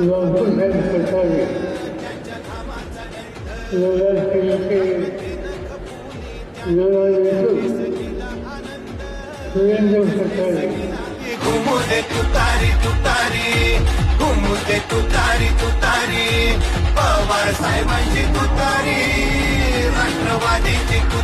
लवकर पठावी योगा केली की योगा येतो सुरेंद्र पठावी घुमुदे तू तारी तू तारी घुमुदे तू तारी तू तारी पवार साहेबांची तू तारी राष्ट्रवादीची तू